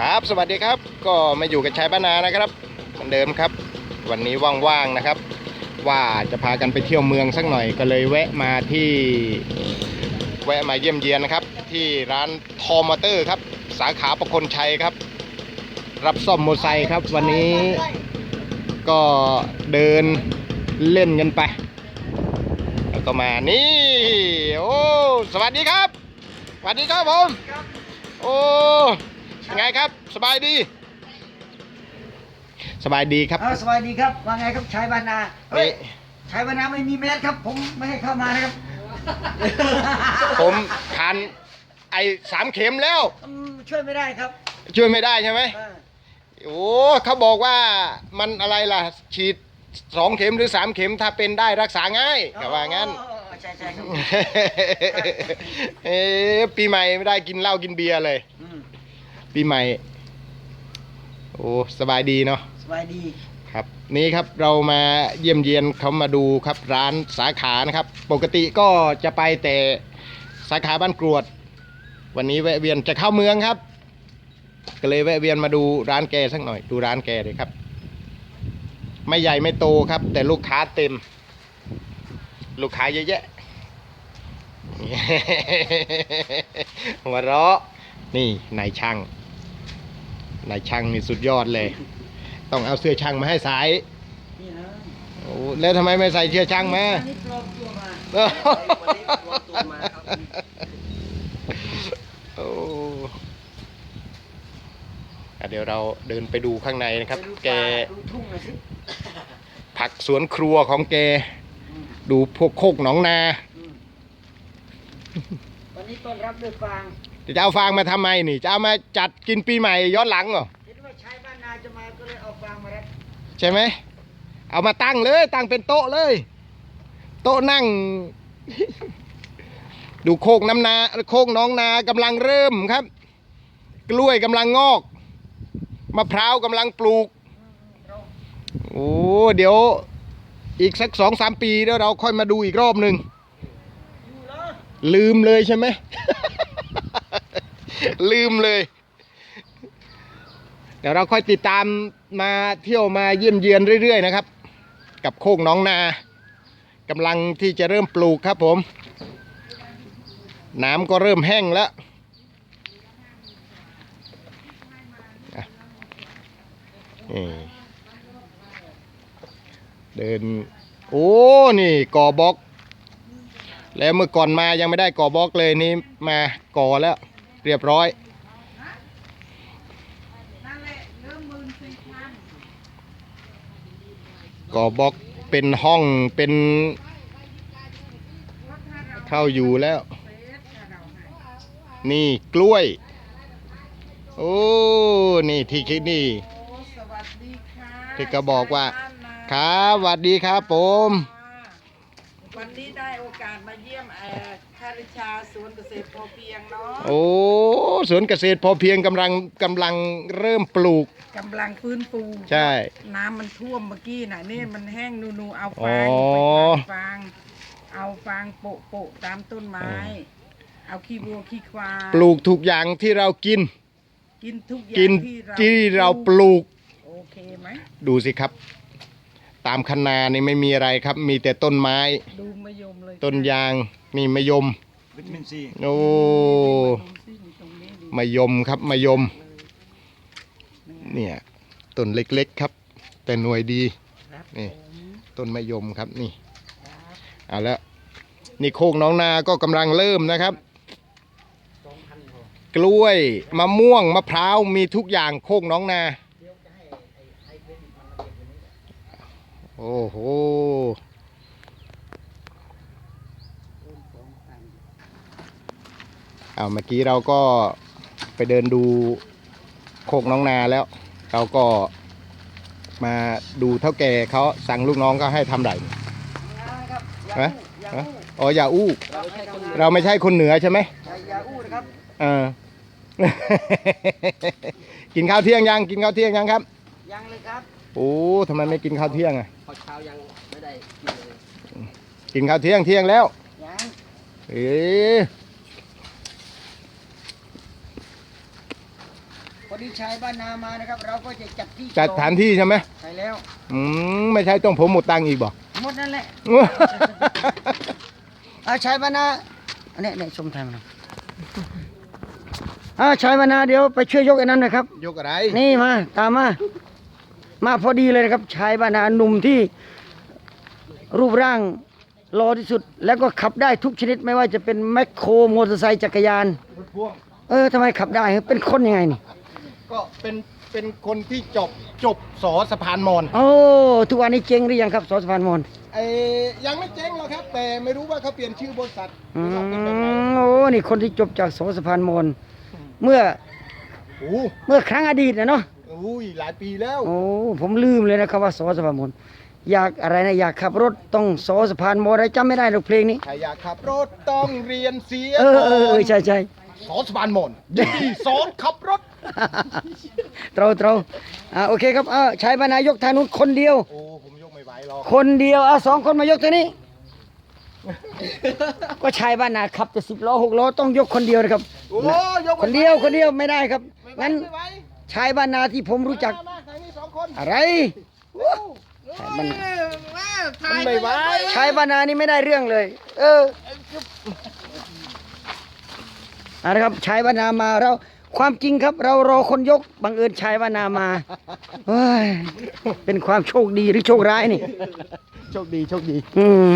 ครับสวัสดีครับก็มาอยู่กับชายบ้านนานะครับเหมือนเดิมครับ วันนี้ว่างๆนะครับ ว่าจะพากันไปเที่ยวเมืองสักหน่อยก็เลยแวะมาที่แวะมาเยี่ยมเยียนนะครับ ที่ร้านทอมอเตอร์ครับ สาขาประคนชัยครับ รับซ่อมมอเตอร์ไซค์ครับ วันนี้ก็เดินเล่นกันไปแล้วก็มานี่โอ้สวัสดีครับสวัสดีครับผมโอ้ ยังไงครับ สบายดี สบายดีครับ เอาสวัสดีครับว่าไงครับชายบานนาเฮ้นี่ยชายบานนาไม่มีแมสครับ ผมไม่ให้เข้ามานะครับผมทานไอ้สามเข็มแล้ว อืมช่วยไม่ได้ครับช่วยไม่ได้ใช่ไหมเออโอ้เขาบอกว่ามันอะไรล่ะ ฉีดสองเข็มหรือสามเข็มถ้าเป็นได้รักษาง่ายก็ว่างั้น อ๋อใช่ใช่ครับ เอ๊ะปีใหม่ไม่ได้กินเหล้ากินเบียร์เลยอืม ปีใหม่ โอ้สบายดีเนาะสบายดีครับ นี่ครับเรามาเยี่ยมเยียนเขามาดูครับร้านสาขานะครับ ปกติก็จะไปแต่สาขาบ้านกรวด วันนี้แวะเวียนจะเข้าเมืองครับ ก็เลยแวะเวียนมาดูร้านแกสักหน่อย ดูร้านแกเลยครับ ไม่ใหญ่ไม่โตครับ แต่ลูกค้าเต็ม ลูกค้าเยอะแยะหัวเราะนี่นายช่าง นายช่างนี่สุดยอดเลย ต้องเอาเสื้อช่างมาให้สายนี่นะโอ้แล้วทำไมไม่ใส่เสื้อช่างมาอันนี้ปลอมตัวมาโอ้อะเดี๋ยวเราเดินไปดูข้างในนะครับไปดูแกป่าดูทุ่งหน่อยสิผักสวนครัวของแก อืมดูพวกโคกหนองนา อืมวันนี้ต้อนรับด้วยฟาง จะเอาฟางมาทำไมนี่ จะเอามาจัดกินปีใหม่ย้อนหลังเหรอเห็นว่าชายบ้านนาจะมาก็เลยเอาฟางมารับใช่ไหม เอามาตั้งเลย ตั้งเป็นโต๊ะเลย โต๊ะนั่ง ดูโคกน้ำนา โคกน้องนากำลังเริ่มครับ กล้วยกำลังงอกมะพร้าวกำลังปลูกโอ้เดี๋ยว อีกสักสองสามปีแล้วเราค่อยมาดูอีกรอบหนึ่งลืมเลยใช่ไหม ลืมเลย เดี๋ยวเราค่อยติดตามมาเที่ยวมาเยี่ยมเยียนเรื่อย ๆ นะครับ กับโคกหน้องนากำลังที่จะเริ่มปลูกครับผม น้ำก็เริ่มแห้งแล้วเดิน โอ้ นี่ก่อบล็อก แล้วเมื่อก่อนมายังไม่ได้ก่อบล็อกเลยนี่มาก่อแล้ว เรียบร้อยก่อบล็อกเป็นห้องเป็นเข้าอยู่แล้ว นี่กล้วย โอ้ นี่ที่คิดนี่ที่ก็บอกว่า ครับสวัสดีครับผม วันนี้ได้โอกาสมาเยี่ยมเอ่อคา ริชาสวนเกษตรพอเพียงเนาะโอ้สวนเกษตรพอเพียงกำลังกำลังเริ่มปลูก กำลังฟื้นฟูใช่ น้ำมันท่วมเมื่อกี้น่ะนี่มันแห้งนูนูๆเอาอ๋ฟางอไปฟาง เอาฟางโปะโปะตามต้นไม้ เอาขี้วัวขี้ควายปลูกทุกอย่างที่เรากิน กินทุกอย่ากินงที่เราที่เราปลูก โอเคไหมดูสิครับ ตามคันนานี่ไม่มีอะไรครับ มีแต่ต้นไม้ ดูมะยมเลยต้นยางนี่มะยมวิตามินซีโอ้ดูสิตรงนี้ดีมะยมครับมะยม เนี่ยต้นเล็กๆครับ แต่หน่วยดีครับนี่ผมต้นมะยมครับนี่ครับเอาละนี่โคกน้องนาก็กำลังเริ่มนะครับ กล้วยมะม่วงมะพร้าวมีทุกอย่างโคกน้องนา โอ้โหเอาเมื่อกี้เราก็ไปเดินดูโคกน้องนาแล้ว เราก็มาดูเท่าแก่เขาสั่งลูกน้องก็ให้ทำไรนะครับยาฮะอู้ยาฮะอู้อ๋ออย่าอู้เราใช้คนเราไม่ใช่คนเหนือใช่ไหมใช้ยาอู้นะครับเออกินข้าวเที่ยงยัง กินข้าวเที่ยงยังครับ ยังเลยครับ โอ้ทำไมไม่กินข้าวเที่ยงอะพอเช้ายังไม่ได้กินเลยกินข้าวเที่ยงเที่ยงแล้วยังเอ๊ะพอดีชายบ้านนามานะครับ เราก็จะจัดที่จัดสถานที่ใช่ไหมใช่แล้วอืมไม่ใช่ต้องผมหมดตังค์อีกบ่หมดนั่นแหละอาชายบ้านนาอันนี้เนี่ยชมไทยมาหน่อยอาชายบ้านนาเดี๋ยวไปช่วยยกไอ้นั้นหนะครับ ยกอะไรนี่มาตามมา มาพอดีเลยนะครับชายบ้านนาหนุ่มที่รูปร่างรอที่สุด แล้วก็ขับได้ทุกชนิดไม่ว่าจะเป็นแมคโครมอเตอร์ไซค์จักรยานรถพ่วงเออทำไมขับได้ครับเป็นคนยังไงนี่ ก็เป็นเป็นคนที่จบจบสอสะพานมอนโอ้ทุกวันนี้เจ๊งหรือยังครับสอสะพานมอนไอ้ยังไม่เจ๊งหรอกครับ แต่ไม่รู้ว่าเขาเปลี่ยนชื่อบริษัทหอืรือว่าเป็นแบบไหนมโอ้นี่คนที่จบจากสอสะพานมอนเมื่อโอ้เมื่อครั้งอดีตนะเนาะ อุ้ยหลายปีแล้ว โอ้ผมลืมเลยนะครับว่าสอสะพานมอนอยากอะไรนะอยากขับรถต้องสอสะพานมอนอะไรจำไม่ได้หรอกเพลงนี้ใครอยากขับรถต้องเรียนเสียเออเออเออใช่ใช่สอสะพานมอนยินดีสอนขับรถ เตราเตราอ่าโอเคครับอ่าชายบรรณายกทางนู้นคนเดียว โอ้ผมยกไม่ไหวหรอกคนเดียวอะสองคนมายกทางนี้ ก็ชายบ้านนาขับแต่สิบล้อหกล้อต้องยกคนเดียวนะครับ โอ้ยกคนเดียวคนเดียวไม่ได้ครับไม่ไหวงั้น ไม่ไหว ชายบ้านนาที่ผมรู้จักมามาทางนี้สองคนอะไรชายบ้านนามันไม่ไหวชายบ้านนานี่ไม่ได้เรื่องเลย เออเอาละครับชายบ้านนามาเราความจริงครับ เรารอคนยกบังเอิญชายบ้านนามาเฮ้ยเป็นความโชคดีหรือโชคร้ายนี่ โชคดีโชคดี อืม